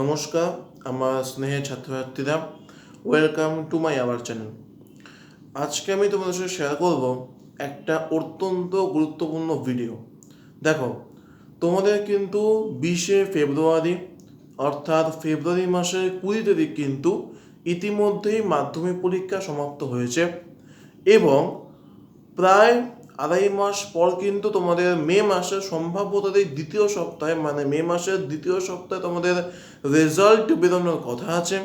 নমস্কার, আমার স্নেহের ছাত্রছাত্রীরা welcome to my our channel আজকে আমি তোমাদের সাথে শেয়ার করব একটা অত্যন্ত গুরুত্বপূর্ণ ভিডিও দেখো, তোমাদের কিন্তু বিশে ফেব্রুয়ারি, অর্থাৎ ফেব্রুয়ারি মাসের কুড়ি তারিখ কিন্তু ইতিমধ্যেই মাধ্যমিক পরীক্ষা সমাপ্ত হয়েছে এবং প্রায় আড়াই মাস পর কিন্তু তোমাদের মে মাসের সম্ভাব্যতাদের দ্বিতীয় সপ্তাহে মানে মে মাসের দ্বিতীয় সপ্তাহে তোমাদের রেজাল্ট বেরোনোর কথা আছে।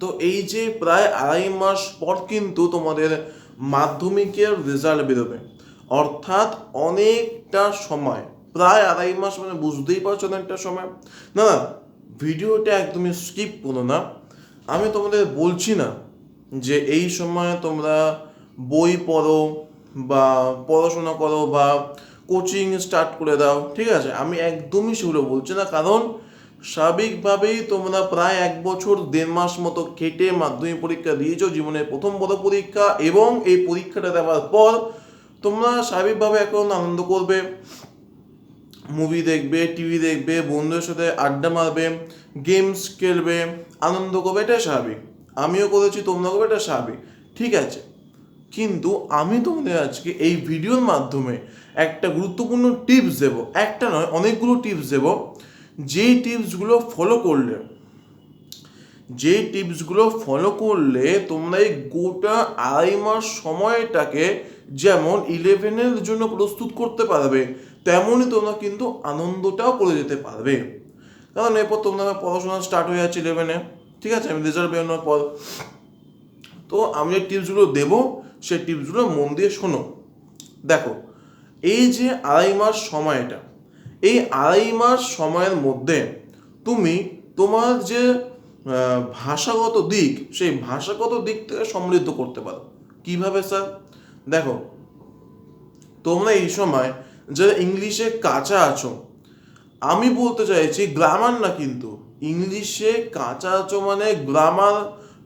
তো এই যে প্রায় আড়াই মাস পর কিন্তু তোমাদের মাধ্যমিকের রেজাল্ট বেরোবে। অর্থাৎ অনেকটা সময়, প্রায় আড়াই মাস মানে বুঝতেই পারছ অনেকটা সময়। না না, ভিডিওটা একদমই স্কিপ করো না। আমি তোমাদের বলছি না যে এই সময় তোমরা বই পড়ো বা পড়াশোনা করো বা কোচিং স্টার্ট করে দাও, ঠিক আছে? আমি একদমই সেগুলো বলছি না, কারণ স্বাভাবিকভাবেই তোমরা প্রায় এক বছর, দেড় মাস মতো কেটে মাধ্যমিক পরীক্ষা দিয়েছ, জীবনের প্রথম বড় পরীক্ষা, এবং এই পরীক্ষাটা দেওয়ার পর তোমরা স্বাভাবিকভাবে এখন আনন্দ করবে। মুভি দেখবে টিভি দেখবে, বন্ধুদের সাথে আড্ডা মারবে গেমস খেলবে, আনন্দ করবে এটা স্বাভাবিক। আমিও করেছি তোমরা করবে এটা স্বাভাবিক, ঠিক আছে? কিন্তু আমি তোমাদের আজকে এই ভিডিওর মাধ্যমে একটা গুরুত্বপূর্ণ টিপস দেব। একটা নয়, অনেকগুলো টিপস দেব। যেই টিপসগুলো ফলো করলে যে টিপসগুলো ফলো করলে তোমরা এই গোটা আড়াই মাস সময়টাকে যেমন ইলেভেনের জন্য প্রস্তুত করতে পারবে, তেমনই তোমরা কিন্তু আনন্দটাও করে যেতে পারবে। কারণ এরপর তোমরা পড়াশোনা স্টার্ট হয়ে যাচ্ছে ইলেভেনে ঠিক আছে? আমি রেজাল্ট বেরোনোর পর। তো আমি যে টিপসগুলো দেবো সেই টিপসগুলো মন দিয়ে শোনো। দেখো, এই যে আড়াই মাস সময়টা এই আড়াই মাস সময়ের মধ্যে তুমি তোমার যে ভাষাগত দিক, সেই ভাষাগত দিক থেকে সমৃদ্ধ করতে পারো। কীভাবে, স্যার? দেখো, তোমরা এই সময় যারা ইংলিশে কাঁচা আছো, আমি বলতে চাইছি গ্রামার না কিন্তু, ইংলিশে কাঁচা আছো মানে গ্রামার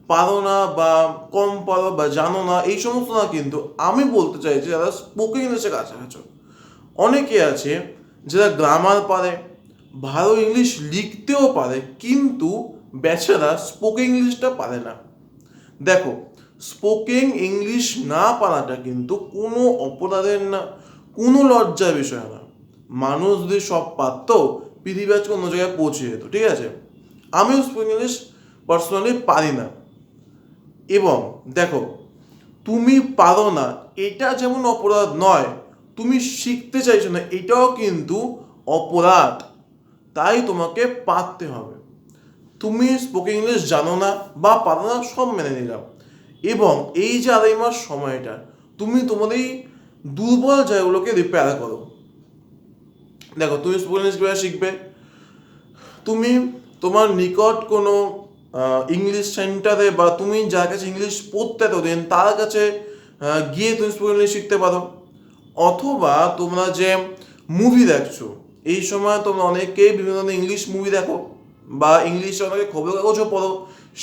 পারো না বা কম পারো বা জানো না, এই সমস্ত না কিন্তু আমি বলতে চাইছি যারা স্পোকেন ইংলিশে কাঁচা আছো অনেকে আছে যারা গ্রামার পারে, ভালো ইংলিশ লিখতেও পারে, কিন্তু বেচারা স্পোকেন ইংলিশটা পারে না। দেখো স্পোকেন ইংলিশ না পারাটা কিন্তু কোনো অপরাধের না, কোনো লজ্জার বিষয় না। মানুষ যদি সব পারত পৃথিবী আজকে অন্য জায়গায় পৌঁছে যেত, ঠিক আছে? আমিও স্পোকেন ইংলিশ পার্সোনালি পারি না। এবং দেখো, তুমি পারো না, এটা যেমন অপরাধ নয়, তুমি শিখতে চাইছো না, এটাও কিন্তু অপরাধ। তাই তোমাকে পারতে হবে। তুমি স্পোকেন ইংলিশ জানো না বা পারো না, সব মেনে নিলাম। এবং এই যে আড়াই মাস সময়টা, তুমি তোমার এই দুর্বল জায়গাগুলোকে রিপেয়ার করো। দেখো, তুমি স্পোকেন ইংলিশ শিখবে? তুমি তোমার নিকট কোনো ইংলিশ সেন্টারে বা তুমি যার কাছে ইংলিশ পড়তে এতদিন, তার কাছে গিয়ে তুমি স্পোকেন ইংলিশ শিখতে পারো। অথবা তোমরা যে মুভি দেখছ, এই সময় তোমরা অনেকেই বিভিন্ন ধরনের ইংলিশ মুভি দেখো বা ইংলিশে অনেকে খবর কাগজও পড়ো,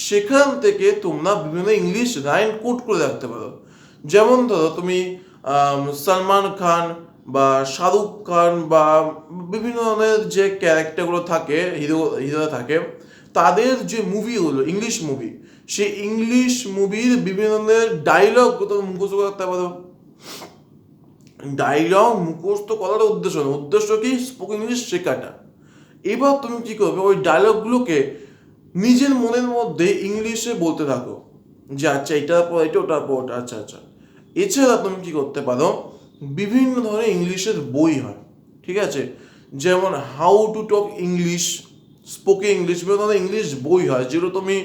সেখান থেকে তোমরা বিভিন্ন ইংলিশ লাইন কোট করে রাখতে পারো। যেমন ধরো তুমি সালমান খান বা শাহরুখ খান বা বিভিন্ন ধরনের যে ক্যারেক্টারগুলো থাকে হিরো হিরোরা থাকে তাদের যে মুভিগুলো ইংলিশ মুভি সেই ইংলিশ মুভির বিভিন্ন ধরনের ডায়লগ তুমি মুখস্থ করে রাখতে পারো ডায়লগ মুখস্থ করার উদ্দেশ্য না উদ্দেশ্য কি? স্পোকেন ইংলিশ শেখাটা। এবার তুমি কি করবে? ওই ডায়লগগুলোকে নিজের মনের মধ্যে ইংলিশে বলতে থাকো যে আচ্ছা এটার পর এটা ওটার পর ওটা আচ্ছা আচ্ছা। এছাড়া তুমি কি করতে পারো? বিভিন্ন ধরনের ইংলিশের বই হয়, ঠিক আছে? যেমন how to talk English spoken English বিভিন্ন ধরনের ইংলিশ বই হয়। যেগুলো তুমি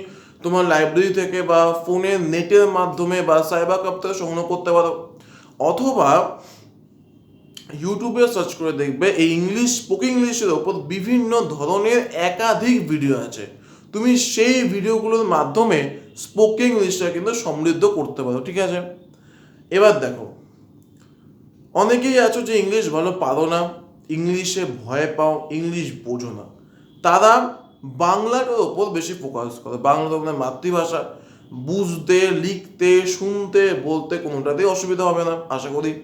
তোমার লাইব্রেরি থেকে বা ফোনের নেটের মাধ্যমে বা সাইবার কাপ থেকে সংগ্রহ করতে পারো। অথবা ইউটিউবে সার্চ করে দেখবে, এই ইংলিশ স্পোকেন ইংলিশের ওপর বিভিন্ন ধরনের একাধিক ভিডিও আছে। তুমি সেই ভিডিওগুলোর মাধ্যমে স্পোকেন ইংলিশটা কিন্তু সমৃদ্ধ করতে পারো, ঠিক আছে? এবার দেখো, অনেকেই আছো যে ইংলিশ ভালো পারো না ইংলিশে ভয় পাও ইংলিশ বোঝো না। তারা বাংলাটার ওপর বেশি ফোকাস করে। বাংলা তোমাদের মাতৃভাষা। বুঝতে, লিখতে, শুনতে, বলতে কোনোটাতেই অসুবিধা হবে না, আশা করি।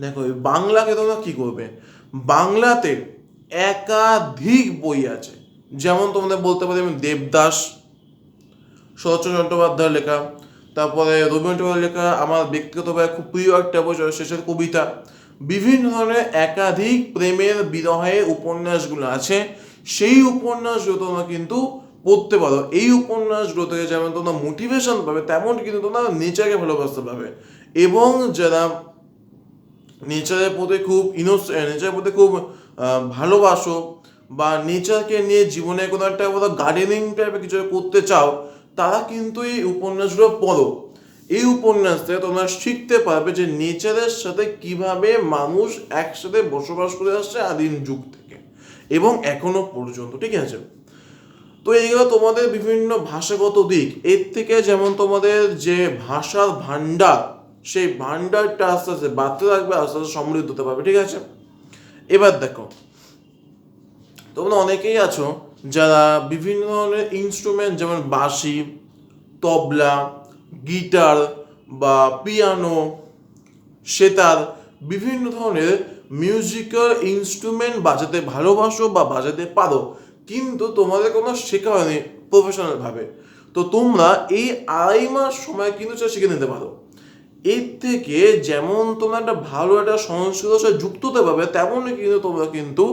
দেখো বাংলাকে তোমরা কি করবে? বাংলাতে একাধিক বই আছে। যেমন তোমাদের বলতে পারি আমি দেবদাস, শরৎচন্দ্র চট্টোপাধ্যায়ের লেখা, তারপরে রবীন্দ্রনাথের লেখা, আমার ব্যক্তিগতভাবে খুব প্রিয় একটা বই শেষের কবিতা। বিভিন্ন ধরনের একাধিক প্রেমের বিরহে উপন্যাসগুলো আছে। সেই উপন্যাসগুলো তোমরা কিন্তু পড়তে পারো। এই উপন্যাসগুলো থেকে যেমন তোমরা মোটিভেশন পাবে, তেমন কিন্তু তোমরা নেচারকে ভালোবাসতে পারবে। এবং যারা নেচারের প্রতি খুব ইনোস নেচারের প্রতি খুব ভালোবাসো বা নেচারকে নিয়ে জীবনে কোনো একটা গার্ডেনিং টাইপের কিছু করতে চাও, তারা কিন্তু এই উপন্যাসগুলো পড়ো। এই উপন্যাস থেকে তোমরা শিখতে পারবে যে নেচারের সাথে কীভাবে মানুষ একসাথে বসবাস করে আসছে আদিম যুগ থেকে এবং এখনও পর্যন্ত, ঠিক আছে? তো এইগুলো তোমাদের বিভিন্ন ভাষাগত দিক। এর থেকে যেমন তোমাদের যে ভাষার ভান্ডার সেই ভান্ডারটা আস্তে আস্তে বাড়তে থাকবে, আস্তে আস্তে সমৃদ্ধ হতে পারবে, ঠিক আছে? এবার দেখো, তোমরা অনেকেই আছো যারা বিভিন্ন ধরনের ইনস্ট্রুমেন্ট যেমন বাঁশি, তবলা গিটার বা পিয়ানো, সেতার, বিভিন্ন ধরনের মিউজিক্যাল ইনস্ট্রুমেন্ট বাজাতে ভালোবাসো বা বাজাতে পারো। কিন্তু তোমাদের কোনো শেখা হয়নি প্রফেশনালভাবে তো তোমরা এই আড়াই মাস সময় কিন্তু শিখে নিতে পারো। এর থেকে যেমন তোমরা একটা ভালো একটা সংস্কৃতির সাথে যুক্ত হতে পারবে, তেমনই কিন্তু তোমরা কিন্তু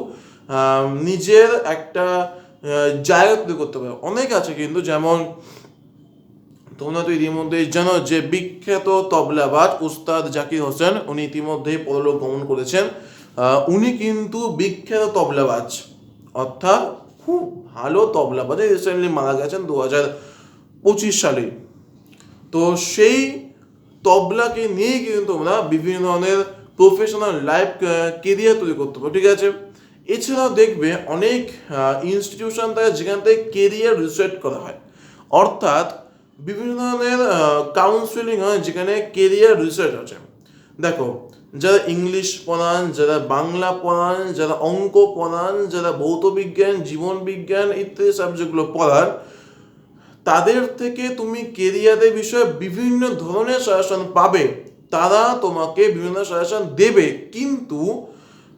নিজের একটা জায়গা তৈরি করতে পারবে অনেক আছে কিন্তু যেমন তোমরা ইতিমধ্যেই জানো যে বিখ্যাত তবলাবাজ উস্তাদ জাকির হোসেন, উনি ইতিমধ্যেই পরলোক গমন করেছেন উনি কিন্তু বিখ্যাত তবলাবাজ। অর্থাৎ খুব ভালো তবলাবাজ রিসেন্টলি মারা গেছেন দু হাজার পঁচিশ সালে। তো সেই তবলাকে নিয়ে কিন্তু তোমরা বিভিন্ন ধরনের প্রফেশনাল লাইফ কেরিয়ার তৈরি করতে পারো ঠিক আছে? এছাড়াও দেখবে অনেক ইনস্টিটিউশন থাকে যেখান থেকে কেরিয়ার রিসার্চ করা হয়। অর্থাৎ বিভিন্ন ধরনের কাউন্সিলিং হয় যেখানে কেরিয়ার রিসার্চ আছে। দেখো, যারা ইংলিশ পড়ান, যারা বাংলা পড়ান, যারা অঙ্ক পড়ান, যারা ভৌত বিজ্ঞান, জীবন বিজ্ঞান ইত্যাদি সাবজেক্টগুলো পড়ান তাদের থেকে তুমি কেরিয়ারের বিষয়ে বিভিন্ন ধরনের সাজেশন পাবে। তারা তোমাকে বিভিন্ন সাজেশন দেবে, কিন্তু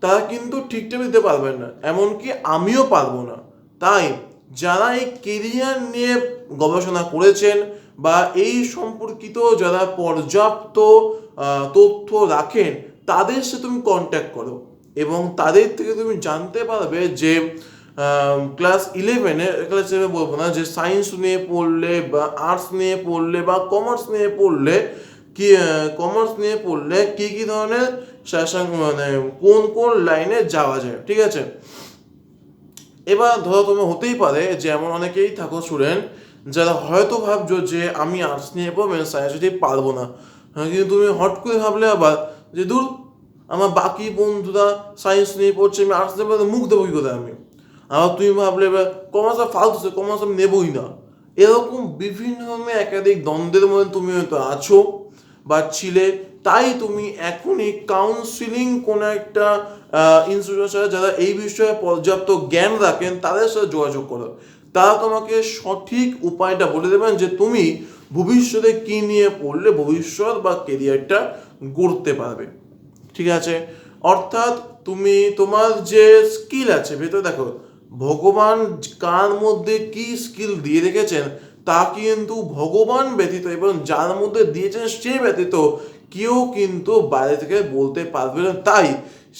তারা কিন্তু ঠিকঠাক দিতে পারবেন না। এমনকি আমিও পারব না। তাই যারা এই কেরিয়ার নিয়ে গবেষণা করেছেন বা এই সম্পর্কিত যারা পর্যাপ্ত তথ্য রাখেন, তাদের সাথে তুমি কন্ট্যাক্ট করো। এবং তাদের থেকে তুমি জানতে পারবে যে ক্লাস ইলেভেনে ক্লাস ইলেভেন বলব না, যে সায়েন্স নিয়ে পড়লে বা আর্টস নিয়ে পড়লে বা কমার্স নিয়ে পড়লে কি কমার্স নিয়ে পড়লে কি কি ধরনের মানে কোন কোন লাইনে যাওয়া যায়, ঠিক আছে? এবার ধরো তোমার হতেই পারে যে এমন অনেকেই থাকো স্টুডেন্ট যারা হয়তো ভাবছ যে আমি আর্টস নিয়ে পড়ব সায়েন্স নিয়ে পারব না। হ্যাঁ, কিন্তু তুমি হট করে ভাবলে আবার যে দূর আমার বাকি বন্ধুরা সায়েন্স নিয়ে পড়ছে আমি আর্টস নিয়ে মুখ দেবো কি করে আমি? আবার তুমি ভাবলে এবার কমার্স আর ফালতু কমার্স আমি নেবই না। এরকম বিভিন্ন ধরনের একাধিক দ্বন্দ্বের মধ্যে তুমি হয়তো আছো। বা ছিলে তাই তুমি এখনই কাউন্সিলিং কোনো একটা ইনস্টিটিউটের সাথে যারা এই বিষয়ে পর্যাপ্ত জ্ঞান রাখেন, তাদের সাথে যোগাযোগ করো। তারা তোমাকে সঠিক উপায়টা বলে দেবেন যে তুমি ভবিষ্যতে কি নিয়ে পড়লে ভবিষ্যৎ বা কেরিয়ারটা গড়তে পারবে। ঠিক আছে? অর্থাৎ তুমি তোমার যে স্কিল আছে, ভেতরে দেখো, ভগবান কার মধ্যে কি স্কিল দিয়ে রেখেছেন তা কিন্তু ভগবান ব্যতীত, এবং যার মধ্যে দিয়েছেন সে ব্যতীত কেউ কিন্তু বাইরে থেকে বলতে পারবে না। তাই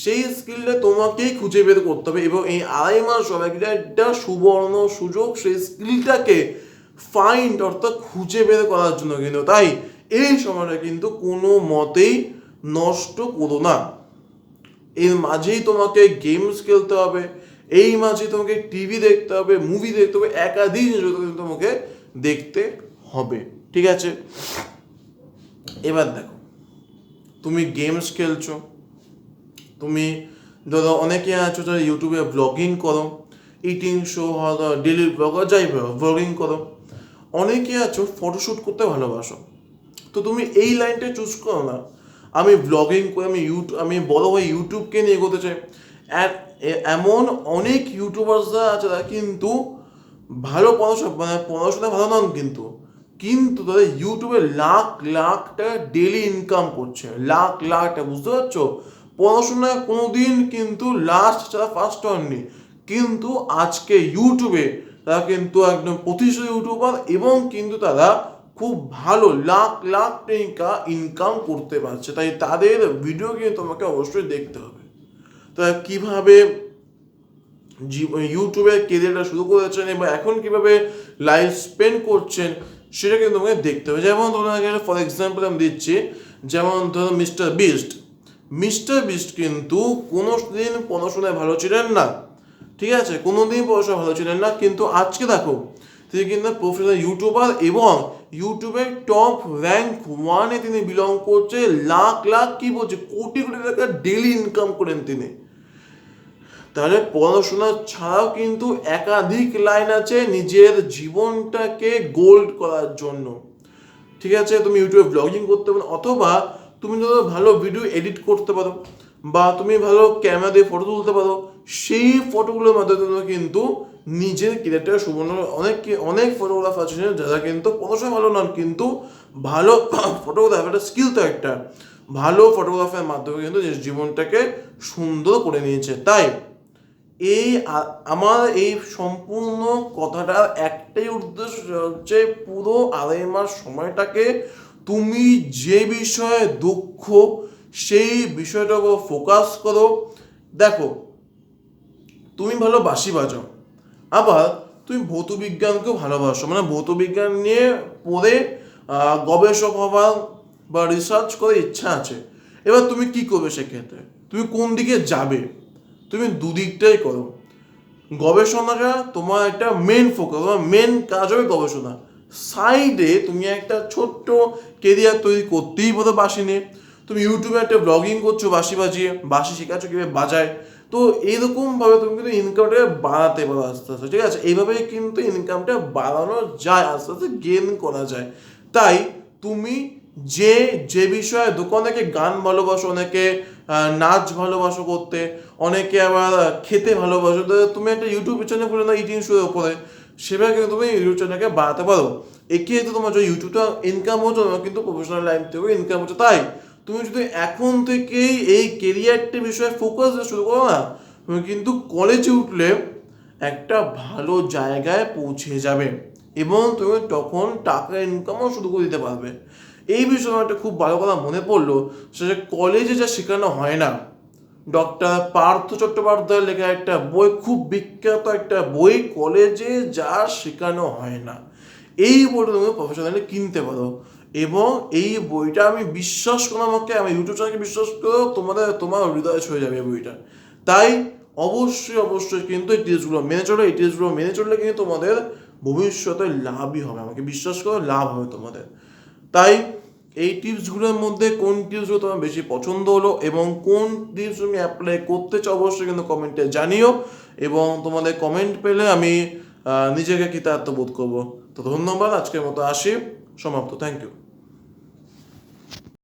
সেই স্কিলটা তোমাকেই খুঁজে বের করতে হবে, এবং এই আড়াই মাস কিন্তু একটা সুবর্ণ সুযোগ সেই স্কিলটাকে ফাইন্ড অর্থাৎ খুঁজে বের করার জন্য কিন্তু। তাই এই সময়টা কিন্তু কোনো মতেই নষ্ট করো না। এর মাঝেই তোমাকে গেমস খেলতে হবে, এই মাঝে তোমাকে টিভি দেখতে হবে মুভি দেখতে হবে, একাধিক তোমাকে দেখতে হবে, ঠিক আছে? এবার দেখো, তুমি গেমস খেলছো, তুমি ধরো অনেকে আছো যারা ইউটিউবে ব্লগিং করো ইটিং শো হয়তো ডেলি ব্লগ যাই ব্লগিং করো। অনেকে আছো ফটোশ্যুট করতে ভালোবাসো। তো তুমি এই লাইনটা চুজ করো না। আমি ব্লগিং করে, আমি ইউটিউব আমি বড় হয়ে ইউটিউবকে নিয়ে এগোতে চাই। এমন অনেক ইউটিউবার্সরা আছে যারা কিন্তু ভালো পড়াশোনা মানে পড়াশোনা ভালো নন কিন্তু। কিন্তু তাদের ইউটিউবে লাখ লাখ টাকা ডেলি ইনকাম করছে। লাখ লাখ টাকা, বুঝতে পারছ? পড়াশোনায় কোনোদিন কিন্তু লাস্ট ছাড়া ফার্স্ট হননি, কিন্তু আজকে ইউটিউবে তারা কিন্তু একদম প্রতিষ্ঠিত ইউটিউবার এবং কিন্তু তারা খুব ভালো লাখ লাখ টাকা ইনকাম করতে পারছে। তাই তাদের ভিডিও কিন্তু তোমাকে অবশ্যই দেখতে হবে। তারা কীভাবে ইউটিউবে কেরিয়ারটা শুরু করেছেন এবং এখন কীভাবে লাইফ স্পেন্ড করছেন সেটা কিন্তু তোমাকে দেখতে হবে। যেমন তোমাকে ফর এক্সাম্পল আমি দিচ্ছি, যেমন ধরো মিস্টার বিস্ট মিস্টার বিস্ট কিন্তু কোনো দিন পড়াশোনায় ভালো ছিলেন না। ঠিক আছে? কোনো দিন পড়াশোনা ভালো ছিলেন না। কিন্তু আজকে দেখো, তিনি কিন্তু প্রফেশনাল ইউটিউবার এবং ইউটিউবের টপ র্যাঙ্ক ওয়ানে তিনি বিলং করছে। লাখ লাখ কি বলছে? কোটি কোটি টাকা ডেলি ইনকাম করেন তিনি। তাহলে পড়াশোনা ছাড়াও কিন্তু একাধিক লাইন আছে নিজের জীবনটাকে গোল্ড করার জন্য। ঠিক আছে? তুমি ইউটিউবে ব্লগিং করতে পারো অথবা তুমি ধরো ভালো ভিডিও এডিট করতে পারো বা তুমি ভালো ক্যামেরা দিয়ে ফটো তুলতে পারো, সেই ফটোগুলোর মাধ্যমে তুমি কিন্তু নিজের ক্রিয়েটার সুবর্ণ অনেক অনেক ফটোগ্রাফার আছে যারা কিন্তু পড়াশোনা ভালো নন, কিন্তু ভালো ফটোগ্রাফার একটা স্কিল তো একটা। ভালো ফটোগ্রাফারের মাধ্যমে কিন্তু জীবনটাকে সুন্দর করে নিয়েছে। তাই এই আমার এই সম্পূর্ণ কথাটার একটাই উদ্দেশ্য হচ্ছে পুরো আড়াই মাস সময়টাকে তুমি যে বিষয়ে দক্ষ সেই বিষয়টার উপর ফোকাস করো। দেখো, তুমি ভালো বাঁশি বাজাও, আবার তুমি ভৌত বিজ্ঞানকেও ভালোবাসো। মানে ভৌত বিজ্ঞান নিয়ে পড়ে গবেষক হবার বা রিসার্চ করে ইচ্ছা আছে। এবার তুমি কি করবে সেক্ষেত্রে? তুমি কোন দিকে যাবে? তুমি দুদিকটাই করো। গবেষণাটা তোমার একটা মেন ফোকাস তোমার মেন কাজ হবে গবেষণা। সাইডে তুমি একটা ছোট্ট কেরিয়ার তৈরি করতেই পারো বাসি নিয়ে তুমি ইউটিউবে একটা ব্লগিং করছ বাসি বাজিয়ে বাসি শেখাচ্ছ কীভাবে বাজায়। তো এইরকমভাবে তুমি কিন্তু ইনকামটা বাড়াতে পারো আস্তে আস্তে, ঠিক আছে? এইভাবে কিন্তু ইনকামটা বাড়ানো যায়, আস্তে আস্তে গেন করা যায়। তাই তুমি যে যে বিষয়ে অনেকে গান ভালোবাসো, অনেকে নাচ ভালোবাসো করতে, অনেকে আবার খেতে ভালোবাসো, তো তুমি একটা ইউটিউব চ্যানেল খুলে না ইটিং শোর উপরে, সেভাবে কিন্তু তুমি ইউটিউব চ্যানেলকে বাড়াতে পারো। একে তো তোমার যে ইউটিউবটা ইনকাম হচ্ছে কিন্তু প্রফেশনাল লাইফ থেকেও ইনকাম হচ্ছে, তাই তুমি যদি এখন থেকেই এই কেরিয়ারটি বিষয়ে ফোকাস শুরু করো না, তুমি কিন্তু কলেজে উঠলে একটা ভালো জায়গায় পৌঁছে যাবে, এবং তুমি তখন টাকা ইনকামও শুরু করে দিতে পারবে। এই বিষয়ে একটা খুব ভালো কথা মনে পড়ল সেটা কলেজে যা শেখানো হয় না ডক্টর পার্থ চট্টোপাধ্যায়ের লেখা একটা বই, খুব বিখ্যাত একটা বই কলেজে যা শেখানো হয় না, এই বইটা তুমি প্রফেশনালি কিনতে পারো। এবং এই বইটা আমি বিশ্বাস করো আমাকে, আমি ইউটিউব চ্যানেলকে বিশ্বাস করো তোমাদের, তোমার হৃদয় ছুঁয়ে যাবে এই বইটা। তাই অবশ্যই অবশ্যই কিন্তু এই টিপসগুলো মেনে চলো, এই টিপসগুলো মেনে চললে কিন্তু তোমাদের ভবিষ্যতে লাভই হবে, আমাকে বিশ্বাস করো, লাভ হবে তোমাদের। তাই এই টিপসগুলোর মধ্যে কোন টিপসগুলো তোমার বেশি পছন্দ হলো এবং কোন টিপস তুমি অ্যাপ্লাই করতে চাও অবশ্যই কিন্তু কমেন্টে জানিও এবং তোমাদের কমেন্ট পেলে আমি নিজেকে কৃতার্থ বোধ করব। তো ধন্যবাদ, আজকের মতো আসি। সমাপ্ত। Thank you